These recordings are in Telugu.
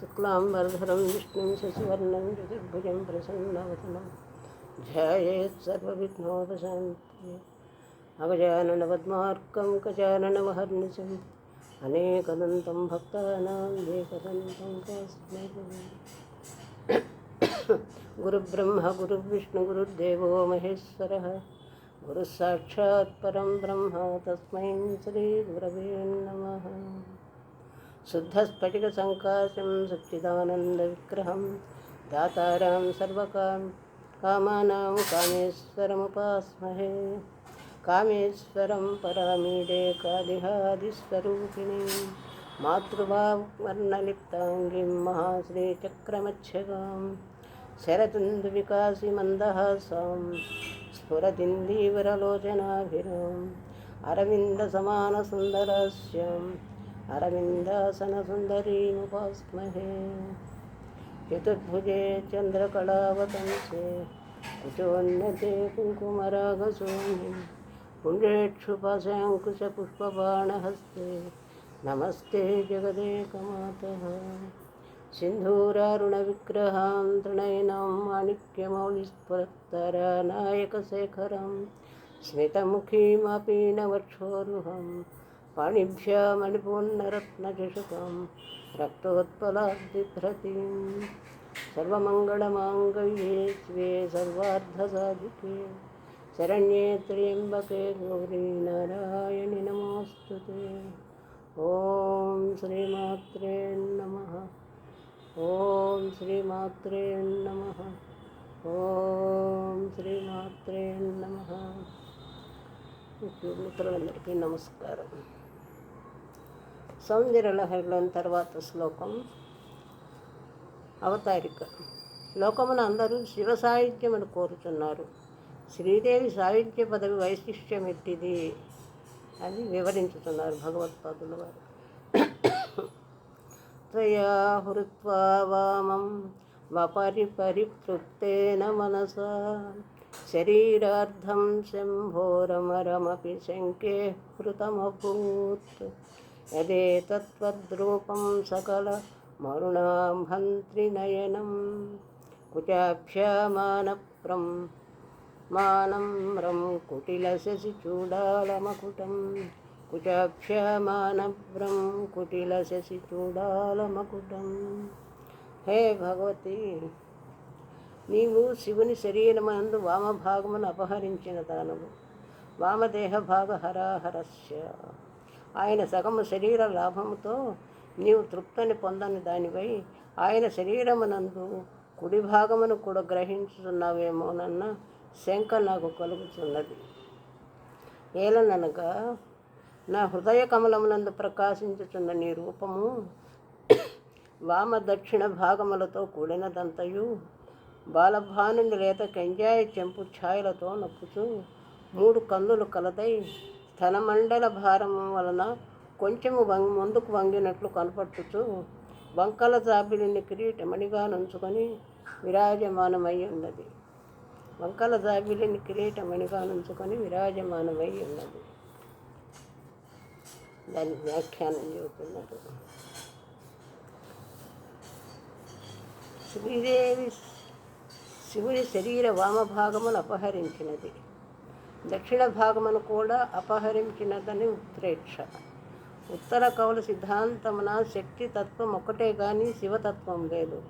शुक्लाम्बरधरं विष्णुं, शशिवर्णं चतुर्भुजं प्रसन्नवदनं ध्यायेत् सर्वविघ्नोपशान्ति अगजाननपद्मार्कं गजाननमहर्निशम् अनेकदन्तं भक्तानां एकदन्तं गुरुब्रह्म, गुरुर्विष्णु, गुरुर्देवो महेश्वरः। गुरुः ब्रह्म, तस्मै श्रीगुरवे नमः। शुद्धस्फटिकसङ्काशं सच्चिदानन्दविग्रहं दातारां सर्वकाम कामानां कामेश्वरमुपास्महे कामेश्वरं परामीडे कालिहादिस्वरूपिणीं मातृभावर्णलिप्ताङ्गीं महाश्रीचक्रमच्छगां शरतुन्दुविकासिमन्दहासां स्फुरतिन्दीवरलोचनाभिराम् अरविन्दसमानसुन्दरास्याम् अरविन्दासनसुन्दरीमुपास्महे चतुर्भुजे चन्द्रकलावतंसे कुचोन्नते कुङ्कुमरागसोनि पुण्डेक्षुपाशाङ्कुशपुष्पबाणहस्ते नमस्ते जगदेकमातः। सिन्धूरारुणविग्रहां तृणयनां माणिक्यमौलिस्फुरत्तरानायकशेखरं स्मितमुखीमपीनवक्षोरुहं पाणिभ्यामणिपूर्णरत्नचषकं रक्तोत्पलाद्बिभ्रतीं सर्वमङ्गलमाङ्गल्ये स्वे सर्वार्धसाधिके शरण्ये त्र्यम्बके गौरी नारायणि नमोऽस्तु ते ॐ श्रीमात्रे नमः ఓం శ్రీమాత్రే నమ ఓం శ్రీమాత్రే నమ మిత్రులందరికీ నమస్కారం సౌందర్యలహరిలోని తర్వాత శ్లోకం అవతారిక. లోకమును అందరూ శివ సాహిత్యమును కోరుతున్నారు శ్రీదేవి సాహిత్య పదవి వైశిష్ట్యం ఎట్టిది అని వివరించుతున్నారు భగవత్పాదుల వారు. త్వయా హృత్వా వామం వపరి పరిపృక్తేన మనస. శరీరార్థం శంభోరమరమపి శంకే హృతమభూత్. యదేతత్వద్రూపం సకల మరుణాం హంత్రినయనం కుచాభ్యామానప్రం చూడాలమకుటం కుటిలశశిచూడాలమకుటం కుచాభ్యామానభ్రం కుటిలశశిచూడాలమకుటం హే భగవతి నీవు శివుని శరీరమనందు వామభాగమును అపహరించిన దానము వామదేహ భాగహరాహరస్య ఆయన సగము శరీర లాభముతో నీవు తృప్తిని పొందని దానిపై ఆయన శరీరమునందు కుడి భాగమును కూడా గ్రహించుతున్నావేమోనన్న శంక నాకు కలుగుతున్నది ఏలననగా నా హృదయ కమలమునందు ప్రకాశించుచున్న నీ రూపము వామ దక్షిణ భాగములతో కూడినదంతయు. బాలభానుని లేత కంజాయి చెంపు ఛాయలతో నొప్పుచు మూడు కందులు కలదై ధనమండల భారము వలన కొంచెము వంగి ముందుకు వంగినట్లు కనపట్టుచు వంకల జాబిలిని కిరీటమణిగా నుంచుకొని విరాజమానమై ఉన్నది వంకల జాబిలిని కిరీటమణిగా నుంచుకొని విరాజమానమై ఉన్నది దాని వ్యాఖ్యానం చెబుతున్నారు. శ్రీదేవి శివుని శరీర వామభాగమును అపహరించినది. దక్షిణ భాగమును కూడా అపహరించినదని ఉత్ప్రేక్ష ఉత్తర కౌల సిద్ధాంతమున శక్తి తత్వం ఒకటే కానీ శివతత్వం లేదు.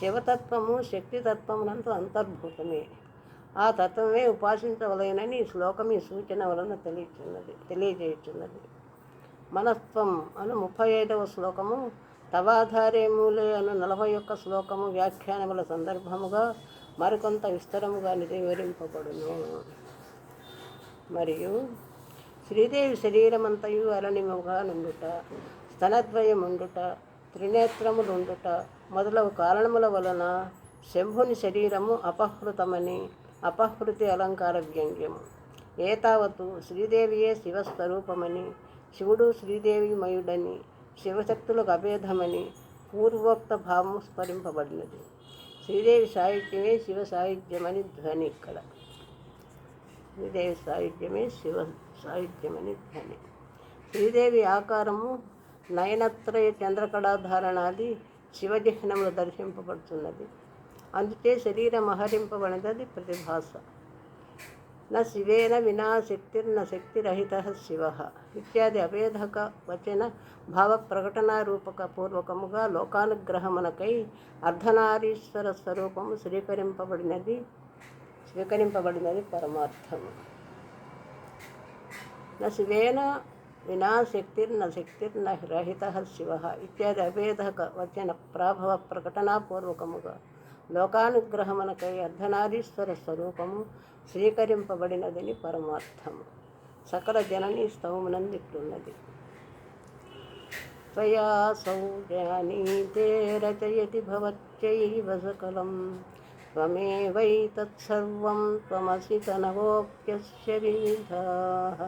శివతత్వము శక్తితత్వమునంత అంతర్భూతమే. ఆ తత్వమే ఉపాసించవలనని ఈ శ్లోకం ఈ సూచన వలన తెలియచున్నది తెలియజేయుచున్నది. మనస్త్వం అను ముప్పై ఐదవ శ్లోకము తవాధారే మూలే అను నలభై ఒక్క శ్లోకము వ్యాఖ్యానముల సందర్భముగా మరికొంత విస్తరముగా వివరింపబడును మరియు శ్రీదేవి శరీరమంతయు అలనిముగా నుండుట స్తనద్వయముండుట త్రినేత్రములుండుట మొదలగు కారణముల వలన శంభుని శరీరము అపహృతమని అపహృతి అలంకార వ్యంగ్యము. ఏతావత్తు శ్రీదేవియే శివస్వరూపమని శివుడు శ్రీదేవి మయుడని శివశక్తులకు అభేదమని పూర్వోక్త భావం స్మరింపబడినది. శ్రీదేవి సాహిత్యమే శివ సాహిత్యమని ధ్వని ఇక్కడ. శ్రీదేవి సాహిత్యమే శివ సాహిత్యమని ధ్వని. శ్రీదేవి ఆకారము నయనత్రయ చంద్రకళాధారణాది శివజిహ్నములు దర్శింపబడుతున్నది. అందుకే శరీరం మహరింపబడినది ప్రతిభాస. న శివేన వినా శక్తిర్న శక్తిరహిత శివ ఇత్యాది అభేదక వచన భావ ప్రకటనారూపక పూర్వకముగా లోకానుగ్రహమునకై అర్ధనారీశ్వర స్వరూపము స్వీకరింపబడినది స్వీకరింపబడినది పరమార్థము న శివేన వినా శక్తిర్న శక్తిర్న రహిత శివ ఇత్యాది అభేదక వచన ప్రాభవ ప్రకటనాపూర్వకముగా లోకానుగ్రహమునకై అర్ధనారీశ్వర స్వరూపము స్వీకరింపబడినదని పరమార్థము సకల జనని స్తవమునందిట్లున్నది. త్వయాసౌ జానీతే రచయతి భవచ్చైవ సకలం. త్వమసి తనవోప్యస్య వివిధాः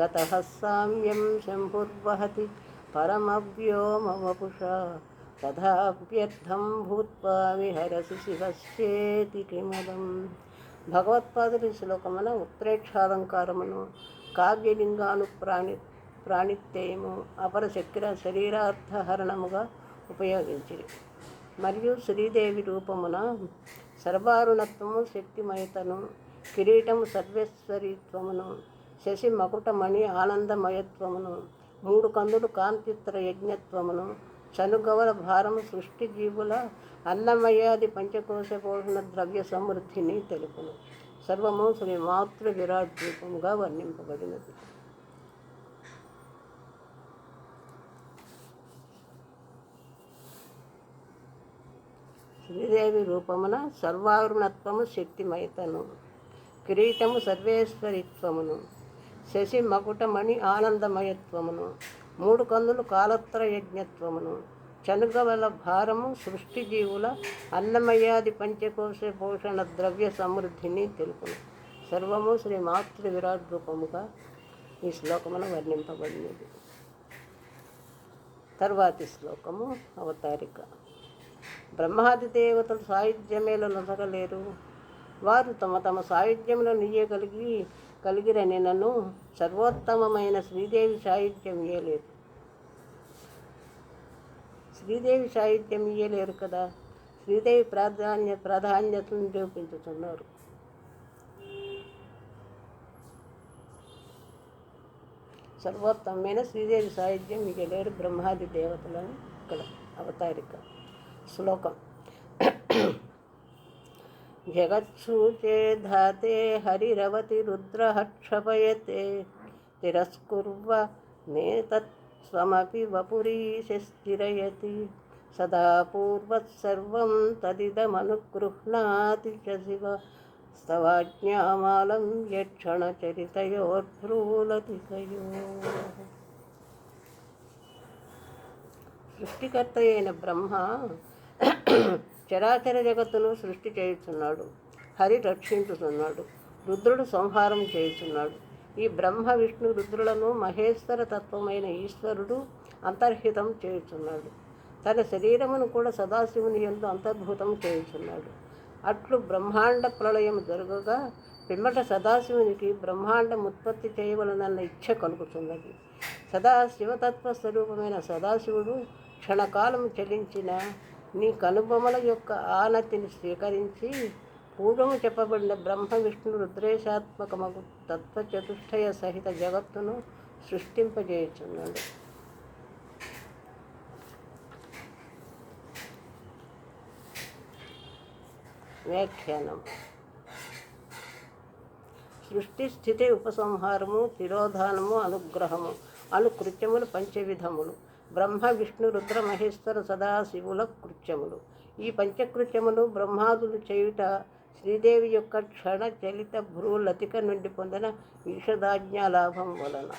గతः సామ్యం శంభుర్వహతి పరమవ్యోమవపుషా తథాప్యర్థం భూత్వా విహరసి శివశ్చేతి కిమలం భగవత్పాదుడి శ్లోకమున ఉత్ప్రేక్షాలంకారమును కావ్యలింగాను ప్రాణి ప్రాణిత్యయము అపర శక్ర శరీరార్థహరణముగా ఉపయోగించిరి. మరియు శ్రీదేవి రూపమున సర్వారుణత్వము శక్తిమయతను కిరీటము సర్వేశ్వరీత్వమును శశి మకుటమణి ఆనందమయత్వమును మూడు కందులు కాంతిత్ర యజ్ఞత్వమును చనుగవల భారము సృష్టి జీవుల అన్నమయాది పంచకోశ పోషణ ద్రవ్య సమృద్ధిని తెలుపును. సర్వము శ్రీ మాతృ విరాట్ రూపముగా వర్ణింపబడినది. శ్రీదేవి రూపమున సర్వారుణత్వము శక్తిమైతను కిరీటము సర్వేశ్వరిత్వమును శశి మకుటమణి ఆనందమయత్వమును మూడు కందులు కాలత్ర యజ్ఞత్వమును చనుగవల భారము సృష్టి జీవుల అన్నమయాది పంచకోశ పోషణ ద్రవ్య సమృద్ధిని తెలుపును. సర్వము శ్రీ మాతృ విరాట్ రూపముగా ఈ శ్లోకమున వర్ణింపబడినది. తర్వాతి శ్లోకము అవతారిక. బ్రహ్మాది దేవతలు సాయుధ్యమేల నొసగలేరు వారు తమ తమ సాయుధ్యములను నీయగలిగి కలిగిరని నన్ను సర్వోత్తమమైన శ్రీదేవి సాహిత్యం ఇయ్యలేదు శ్రీదేవి సాహిత్యం ఇయ్యలేరు కదా? శ్రీదేవి ప్రాధాన్య ప్రాధాన్యతను చూపించుతున్నారు సర్వోత్తమైన శ్రీదేవి సాహిత్యం ఇయ్యలేరు బ్రహ్మాది దేవతలను ఇక్కడ అవతారిక. श्लोक जगत्सूचे धाते हरिरवति रुद्रः क्षपयते, तिरस्कुर्व नेतत्स्वमपि वपुरीशि स्थिरयति सदा पूर्वत्सर्वं तदिदमनुगृह्णाति च शिव। स्तवाज्ञामालं यक्षणचरितयोर्भ्रूलतिकयोः सृष्टिकर्तयेन ब्रह्मा చరాచర జగత్తును సృష్టి చేయుచున్నాడు హరి రక్షించుతున్నాడు రుద్రుడు సంహారం చేయుచున్నాడు. ఈ బ్రహ్మ విష్ణు రుద్రులను మహేశ్వర తత్వమైన ఈశ్వరుడు అంతర్హితం చేయుచున్నాడు. తన శరీరమును కూడా సదాశివుని ఎందు అంతర్భూతం చేయుచున్నాడు. అట్లు బ్రహ్మాండ ప్రళయం జరగగా పిమ్మట సదాశివునికి బ్రహ్మాండం ఉత్పత్తి చేయవలనన్న ఇచ్ఛ కలుగుతున్నది. సదా శివతత్వ స్వరూపమైన సదాశివుడు క్షణకాలం చెలించిన నీ కనుబొమల యొక్క ఆనతిని స్వీకరించి పూర్వము చెప్పబడిన బ్రహ్మ విష్ణు రుద్రేశాత్మకమగు తత్వ చతుష్టయ సహిత జగత్తును సృష్టింపజేయుచున్నాడు. వ్యాఖ్యానం. సృష్టి స్థితి ఉపసంహారము తిరోధానము అనుగ్రహము అను కృత్యములు పంచవిధములు. బ్రహ్మ విష్ణు రుద్ర మహేశ్వర సదాశివుల కృత్యములు. ఈ పంచకృత్యములు బ్రహ్మాదులు చేయుట శ్రీదేవి యొక్క క్షణ చలిత భ్రూ లతిక నుండి పొందిన ఈషదాజ్ఞా లాభం వలన.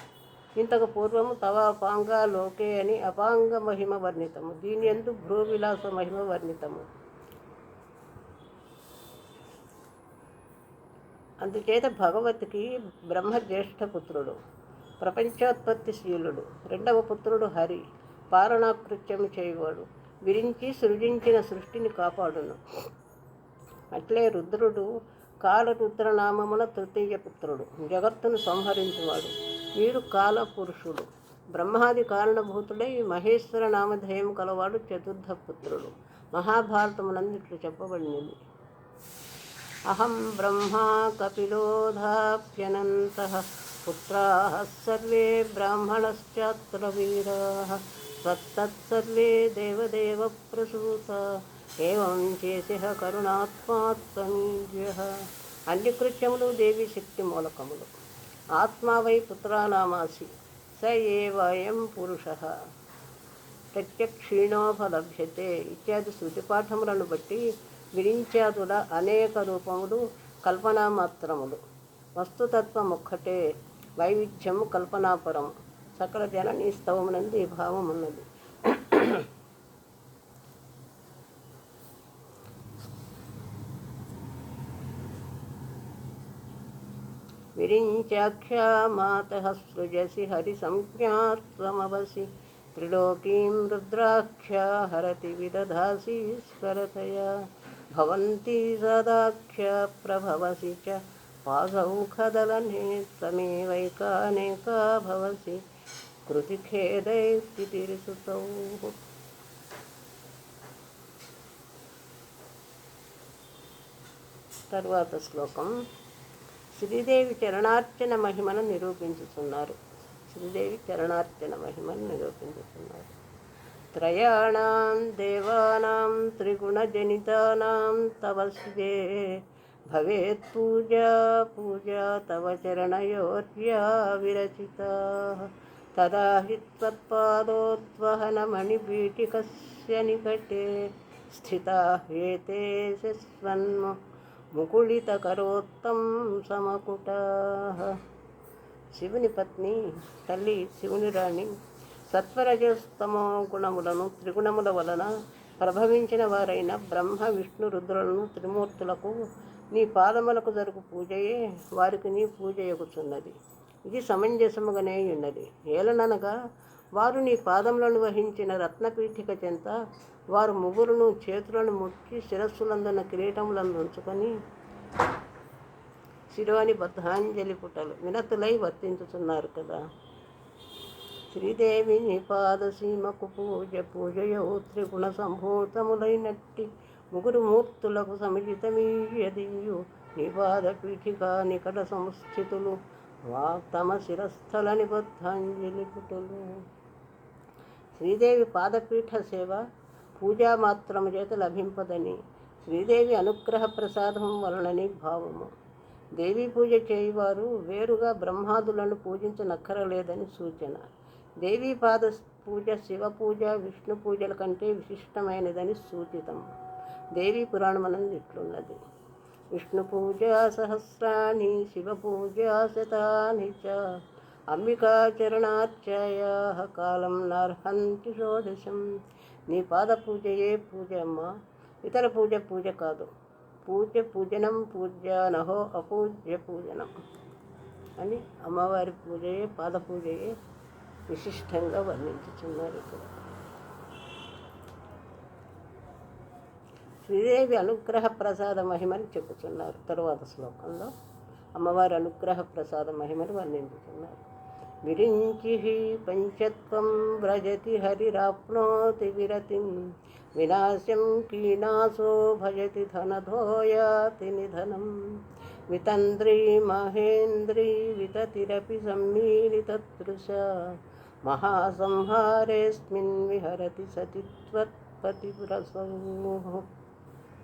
ఇంతకు పూర్వము తవ అపాంగ లోకే అని అపాంగ మహిమ వర్ణితము. దీని ఎందు భ్రూ విలాస మహిమ వర్ణితము. అందుచేత భగవతికి బ్రహ్మ జ్యేష్ఠ పుత్రుడు ప్రపంచోత్పత్తి శీలుడు రెండవ పుత్రుడు హరి. పారణాకృత్యం చేయవాడు. విరించి సృజించిన సృష్టిని కాపాడును. అట్లే రుద్రుడు కాలరుద్రనామమున తృతీయ పుత్రుడు. జగత్తును సంహరించువాడు. వీడు కాలపురుషుడు. బ్రహ్మాది కారణభూతుడై మహేశ్వర నామధేయం కలవాడు చతుర్థ పుత్రుడు. మహాభారతమునందు ఇట్లు చెప్పబడినది. అహం బ్రహ్మా కపిలోధాప్యనంత పుత్రా సర్వే బ్రాహ్మణశ్చాత్రవీరా సత్తత్సర్వే దేవదేవ ప్రసూత ఏం చేసి కరుణాత్మాత్మీయ అన్ని కృత్యములు దేవి శక్తి మూలకములు. ఆత్మావై పుత్రానామాసి స ఏవయం పురుష। ప్రత్యక్షీణోపలభ్యతే ఇత్యాది శృతిపాఠములను బట్టి విరించాదుల అనేక రూపములు కల్పనామాత్రములు వస్తుతత్వం ఒక్కటే వైవిధ్యము కల్పనాపరము. సకల జననీ స్తవమునందు ఈ భావం ఉన్నది విరించాఖ్యా మాత సృజసి హరి సంజ్ఞాత్వమవసి త్రిలోకీం రుద్రాఖ్యా హరతి విదధాసి స్వరతయా భవంతి సదాఖ్య ప్రభవసి చ పాసౌఖదలనే త్వమేవైకానేకా భవసి తరువాత శ్లోకం శ్రీదేవి చరణార్చన మహిమను నిరూపించుతున్నారు. శ్రీదేవి చరణార్చన మహిమను నిరూపించుతున్నారు. త్రయాణం దేవానాం త్రిగుణజనితానాం తవ శివే. భవేత్ పూజా పూజా తవ చరణయోర్యా విరచిత. తదా హి త్వత్పాదోద్వహనమణిపీఠికస్య నికటే స్థితా హేతే స్వన్ము ముకుళితకరోత్తం సమకుట శివుని పత్ని తల్లి శివుని రాణి సత్వరజస్తమో గుణములను త్రిగుణముల వలన ప్రభవించిన వారైన బ్రహ్మ విష్ణు రుద్రులను త్రిమూర్తులకు నీ పాదములకు జరుగు పూజయే వారికి నీ పూజ ఎగుచున్నది. ఇది సమంజసముగానే ఉన్నది. ఏలననగా వారు నీ పాదములను వహించిన రత్నపీఠిక చెంత వారు ముగ్గురును చేతులను ముట్టి శిరస్సులందున్న కిరీటములను ఉంచుకొని శిరోని బద్ధాంజలి పుటలు వినతులై వర్తించుతున్నారు కదా. శ్రీదేవి నీ పాదసీమకు పూజ పూజయో త్రిగుణ సంభూతములైనట్టి ముగ్గురు మూర్తులకు సమిజితమీయదీయు. నిపాద పీఠిక నికట సంస్థితులు వా తమ శిరస్థల నిబద్ధాంజలి పుటలు శ్రీదేవి పాదపీఠ సేవ పూజా మాత్రము చేత లభింపదని శ్రీదేవి అనుగ్రహ ప్రసాదం వలనని భావము. దేవీ పూజ చేయువారు వేరుగా బ్రహ్మాదులను పూజించనక్కరలేదని సూచన. దేవీ పాద పూజ శివ పూజ విష్ణు పూజల కంటే విశిష్టమైనదని సూచితం దేవీ పురాణమనందు ఇట్లున్నది. విష్ణుపూజ పూజ సహస్రాణి శివ పూజ శతాని చ అంబికాచరణార్చయ కాలం షోడశం. నీ పాదపూజయే పూజమ్మ పూజ అమ్మ. ఇతర పూజ పూజ కాదు. పూజ పూజనం పూజ నహో అపూజ్య పూజనం అని అమ్మవారి పూజయే పాద పూజయే విశిష్టంగా వర్ణించుతున్నారు ఇక్కడ. శ్రీదేవి అనుగ్రహ ప్రసాద మహిమని చెప్పుతున్నారు తరువాత శ్లోకంలో అమ్మవారి అనుగ్రహ ప్రసాద మహిమని వర్ణించుతున్నారు విరించి పంచత్వం వ్రజతి హరిరాప్నోతి విరతిం. వినాశం కీనాశో భజతి ధనధోయాతి నిధనం. వితంద్రీ మహేంద్రీ వితతిరపి సమ్మీలితతృష మహాసంహారేస్మిన్ విహరతి సతి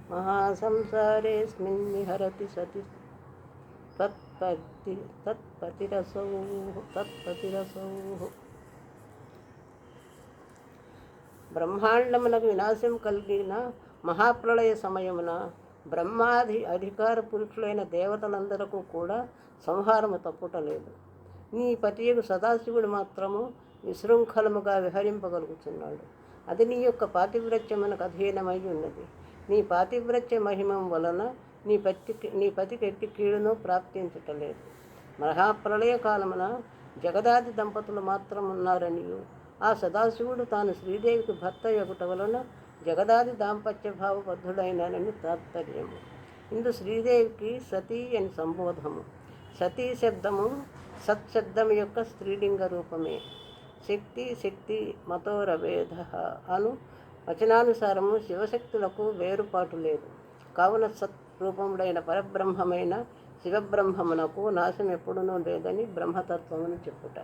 త్వత్పతిరసౌ మహాసంసారేస్మిన్ విహరతి సతి తత్పతి తత్పతిరసౌ తత్పతిరసౌ బ్రహ్మాండమునకు వినాశం కలిగిన మహాప్రళయ సమయమున బ్రహ్మాది అధికార పురుషులైన దేవతలందరకు కూడా సంహారము తప్పుటలేదు నీ పతియకు సదాశివుడు మాత్రము విశృంఖలముగా విహరింపగలుగుతున్నాడు అది నీ యొక్క పాతివ్రత్యమునకు అధీనమై ఉన్నది. నీ పాతివ్రత్య మహిమం వలన నీ పతికి నీ పతి ఎట్టి కీడును ప్రాప్తించటలేదు. మహాప్రళయ కాలమున జగదాది దంపతులు మాత్రం ఉన్నారనియు ఆ సదాశివుడు తాను శ్రీదేవికి భర్త యొకట వలన జగదాది దాంపత్య భావబద్ధుడైనానని తాత్పర్యము. ఇందు శ్రీదేవికి సతీ అని సంబోధము. సతీ శబ్దము సత్శబ్దం యొక్క స్త్రీలింగ రూపమే. శక్తి శక్తి మతోరవేధ అను వచనానుసారము శివశక్తులకు వేరుపాటు లేదు. కావున సత్రూపముడైన పరబ్రహ్మమైన శివబ్రహ్మమునకు నాశం ఎప్పుడునూ లేదని బ్రహ్మతత్వమును చెప్పుట.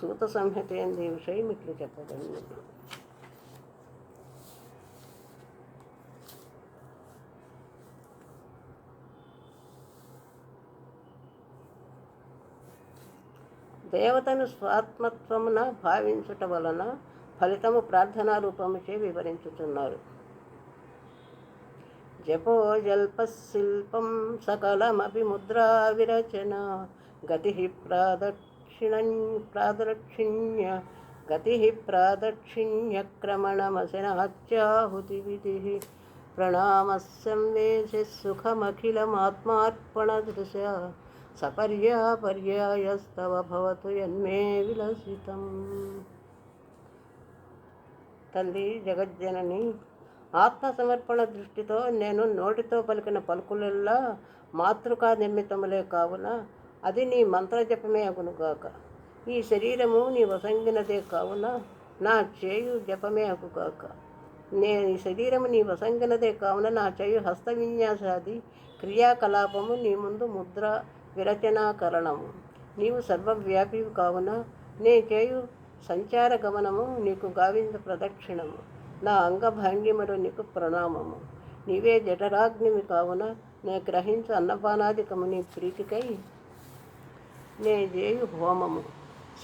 సూత సంహిత ఎందు ఈ విషయం ఇట్లు చెప్పగలను దేవతను స్వాత్మత్వమున భావించుట వలన ఫలితము ప్రార్థనా రూపముచే వివరించుతున్నారు జపో జల్పశిల్పం సకలమపి ముద్రా విరచన గతి ప్రాదక్షిణ ప్రాదక్షిణ్య గతి ప్రాదక్షిణ్యక్రమణమశనాచ్యాహుతి విధి ప్రణామస్సంవేశ సుఖమఖిలమాత్మార్పణదృశ సపర్యా పర్యాయస్తవ భవతు యన్మే విలసితం తల్లి జగజ్జనని ఆత్మసమర్పణ దృష్టితో నేను నోటితో పలికిన పలుకులల్లా మాతృకా నిర్మితములే కావున అది నీ మంత్రజపమే అగునుగాక ఈ శరీరము నీ వసంగినదే కావున నా చేయు జపమే అగుగాక నేను ఈ శరీరము నీ వసంగినదే కావున నా చేయు హస్త విన్యాసాది క్రియాకలాపము నీ ముందు ముద్ర విరచనాకరణము. నీవు సర్వవ్యాపివి కావున నే చేయు సంచార గమనము నీకు గావింద ప్రదక్షిణము. నా అంగభంగిమలు నీకు ప్రణామము. నీవే జఠరాగ్నివి కావున నే గ్రహించు అన్నపానాదికము నీ ప్రీతికై నే చేయు హోమము.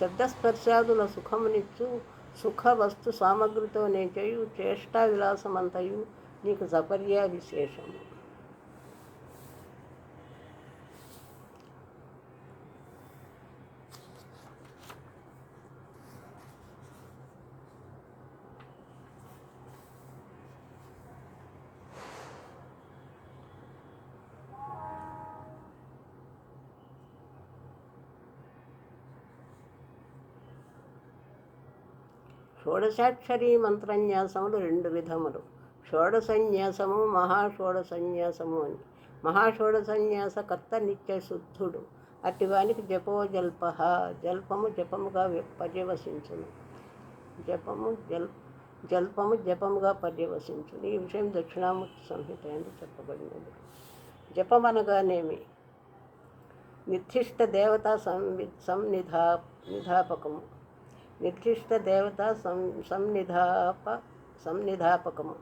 శబ్దస్పర్శాదుల సుఖమునిచ్చు సుఖ వస్తు సామగ్రితో నే చేయు చేష్టా విలాసమంతయు నీకు సపర్యా విశేషము షోడశాక్షరీ మంత్రన్యాసములు రెండు విధములు. షోడసన్యాసము మహాషోడసన్యాసము అని. మహాషోడసన్యాస కర్త నిత్య శుద్ధుడు. అట్టివానికి జపో జల్ప జల్పము జపముగా పర్యవసించును జపము జల్ జల్పము జపముగా పర్యవసించును ఈ విషయం దక్షిణామూర్తి సంహిత అని చెప్పబడినది. జపం అనగానేమి నిర్దిష్ట దేవతా సంవి సంనిధా నిధాపకము. నిర్దిష్ట దేవత సం సంనిధాప సంనిధాపకము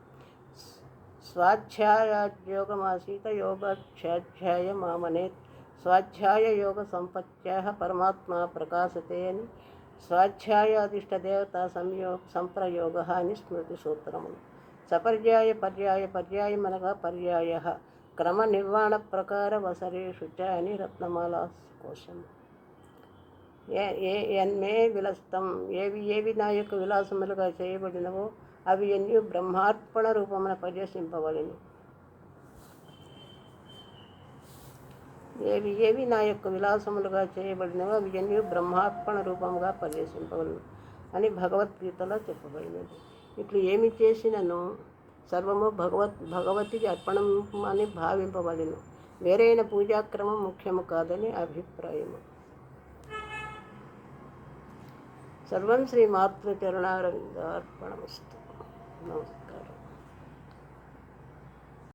స్వాధ్యాయోగమాసీత యోగాధ్యాధ్యాయ మామనేత్ స్వాధ్యాయ యోగ సంపత్త్యా పరమాత్మ ప్రకాశతే అని స్వాధ్యాయాదిష్ట దేవత సంయో సంప్రయోగ అని స్మృతి ఏ ఏ ఎన్మే విలస్తం. ఏవి ఏవి నా యొక్క విలాసములుగా చేయబడినవో అవి ఎన్ని బ్రహ్మార్పణ రూపమున పర్యసింపబడిను ఏవి ఏవి నా యొక్క విలాసములుగా చేయబడినవో అవి ఎన్ని బ్రహ్మార్పణ రూపముగా పర్యసింపబడిను అని భగవద్గీతలో చెప్పబడినది. ఇట్లు ఏమి చేసినను? సర్వము భగవత్ భగవతికి అర్పణం అని భావింపబడిను. వేరైన పూజాక్రమం ముఖ్యము కాదని అభిప్రాయము. సర్వం శ్రీ మాతృచరణారవిందార్పణమస్తు నమస్తే